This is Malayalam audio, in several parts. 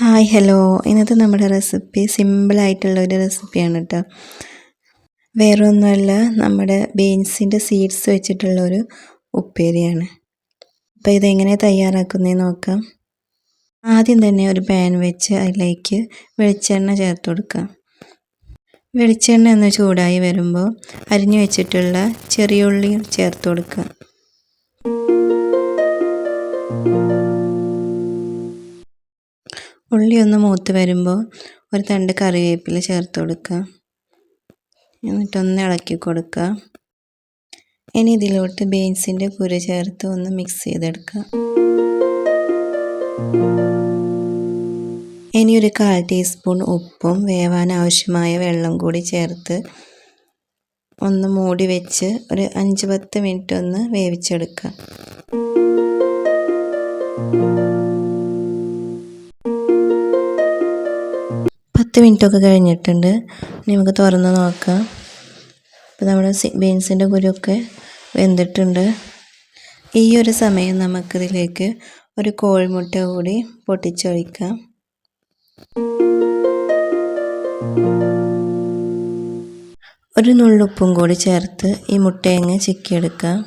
Hi hello. ഇന്നത്തെ നമ്മുടെ റെസിപ്പി സിമ്പിളായിട്ടുള്ള ഒരു റെസിപ്പിയാണ് കേട്ടോ. വേറെ ഒന്നുമല്ല നമ്മുടെ ബീൻസിന്റെ സീഡ്സ് വെച്ചിട്ടുള്ള ഒരു ഉപ്പേരിയാണ്. അപ്പോൾ ഇതെങ്ങനെ തയ്യാറാക്കുന്നേ നോക്കാം. ആദ്യം തന്നെ ഒരു പാൻ വെച്ച് അതിലേക്ക് വെളിച്ചെണ്ണ ചേർത്ത് കൊടുക്കാം. വെളിച്ചെണ്ണ ഒന്ന് ചൂടായി വരുമ്പോൾ അരിഞ്ഞു വെച്ചിട്ടുള്ള ചെറിയ ഉള്ളി ചേർത്ത് കൊടുക്കുക ഉള്ളി ഒന്ന് മൂത്ത് വരുമ്പോൾ ഒരു തണ്ട് കറിവേപ്പില ചേർത്ത് കൊടുക്കുക എന്നിട്ടൊന്ന് ഇളക്കി കൊടുക്കുക ഇനി ഇതിലോട്ട് ബീൻസിന്റെ കുര ചേർത്ത് ഒന്ന് മിക്സ് ചെയ്തെടുക്കുക ഇനി ഒരു കാൽ ടീസ്പൂൺ ഉപ്പും വേവാൻ ആവശ്യമായ വെള്ളം കൂടി ചേർത്ത് ഒന്ന് മൂടി വെച്ച് ഒരു അഞ്ച് പത്ത് മിനിറ്റ് ഒന്ന് വേവിച്ചെടുക്കുക പത്ത് മിനിറ്റൊക്കെ കഴിഞ്ഞിട്ടുണ്ട്. ഇനി നമുക്ക് തുറന്ന് നോക്കാം. അപ്പോൾ നമ്മുടെ ബീൻസിന്റെ കുരുവൊക്കെ വെന്തിട്ടുണ്ട്. ഈ ഒരു സമയം നമുക്കിതിലേക്ക് ഒരു കോഴിമുട്ട കൂടി പൊട്ടിച്ചൊഴിക്കാം. ഒരു നുള്ളുപ്പും കൂടി ചേർത്ത് ഈ മുട്ടയങ്ങ് ചിക്കിയെടുക്കാം.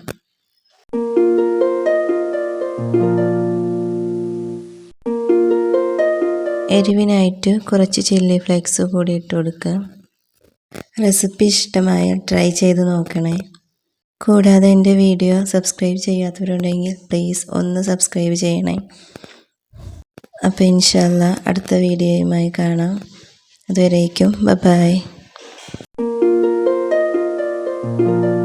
എരിവിനായിട്ട് കുറച്ച് ചില്ലി ഫ്ലേക്സ് കൂടി ഇട്ട് കൊടുക്കുക. റെസിപ്പി ഇഷ്ടമായ ട്രൈ ചെയ്ത് നോക്കണേ. കൂടാതെ എന്റെ വീഡിയോ സബ്സ്ക്രൈബ് ചെയ്യാത്തവരുണ്ടെങ്കിൽ പ്ലീസ് ഒന്ന് സബ്സ്ക്രൈബ് ചെയ്യണേ. അപ്പോൾ ഇൻഷല്ല അടുത്ത വീഡിയോയുമായി കാണാം. അതുവരേക്കും ബൈ thank